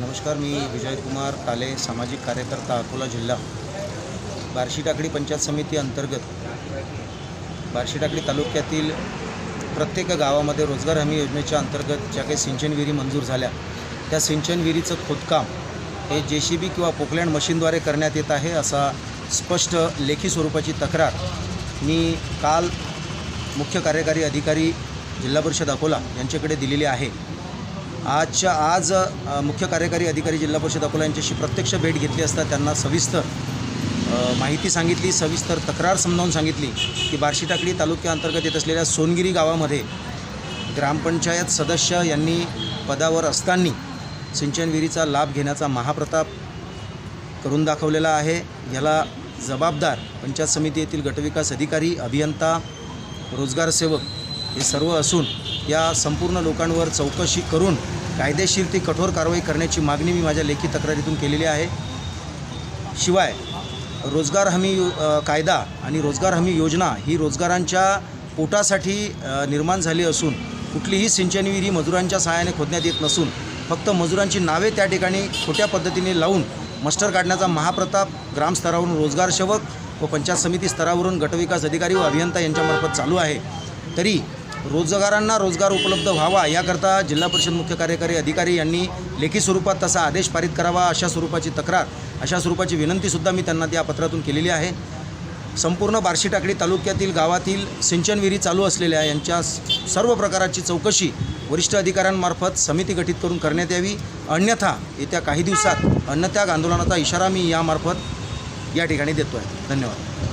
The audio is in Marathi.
नमस्कार मी विजयकुमार काले सामाजिक कार्यकर्ता अकोला जिल्हा. बार्शी टाकडी पंचायत समिती अंतर्गत बार्शी टाकडी तालुक्यातील प्रत्येक गावामध्ये रोजगार हमी योजनेच्या अंतर्गत ज्या काही सिंचन विहिरी मंजूर झाल्या त्या सिंचन विहिरीचं खोदकाम हे जे सी बी किंवा पोकलँड मशीनद्वारे करण्यात येत आहे असा स्पष्ट लेखी स्वरूपाची तक्रार मी काल मुख्य कार्यकारी अधिकारी जिल्हा परिषद अकोला यांच्याकडे दिलेली आहे. आजच्या आज मुख्य कार्यकारी अधिकारी जिल्हा परिषद अकोला यांच्याशी प्रत्यक्ष भेट घेतली असता त्यांना सविस्तर माहिती सांगितली सविस्तर तक्रार समजावून सांगितली की बार्शी टाकडी तालुक्याअंतर्गत येत असलेल्या सोनगिरी गावामध्ये ग्रामपंचायत सदस्य यांनी पदावर असताना सिंचन विहिरीचा लाभ घेण्याचा महाप्रताप करून दाखवलेला आहे. याला जबाबदार पंचायत समिती येथील गटविकास अधिकारी अभियंता रोजगार सेवक हे सर्व असून या संपूर्ण लोकांवर चौकशी करून कायदेशीर ती कठोर कारवाई करण्याची मागणी मी माझ्या लेखी तक्रारीतून केलेली आहे. शिवाय रोजगार हमी कायदा आणि रोजगार हमी योजना ही रोजगारांच्या पोटासाठी निर्माण झाली असून कुठलीही सिंचन विहिरी मजुरांच्या सहाय्याने खोदण्यात येत नसून फक्त मजुरांची नावे त्या ठिकाणी खोट्या पद्धतीने लावून मस्टर काढण्याचा महाप्रताप ग्रामस्तरावरून रोजगार सेवक व पंचायत समिती स्तरावरून गटविकास अधिकारी व अभियंता यांच्यामार्फत चालू आहे. तरी रोजगारांना रोजगार उपलब्ध व्हावा याकरता जिल्हा परिषद मुख्य कार्यकारी अधिकारी यांनी लेखी स्वरूपात तसा आदेश पारित करावा अशा स्वरूपाची तक्रार अशा स्वरूपाची विनंतीसुद्धा मी त्यांना त्या पत्रातून केलेली आहे. संपूर्ण बार्शी टाकडी तालुक्यातील गावातील सिंचन विहिरी चालू असलेल्या यांच्या सर्व प्रकाराची चौकशी वरिष्ठ अधिकाऱ्यांमार्फत समिती गठीत करून करण्यात यावी. अन्यथा येत्या काही दिवसात अन्नत्याग आंदोलनाचा इशारा मी यामार्फत या ठिकाणी देतो आहे धन्यवाद.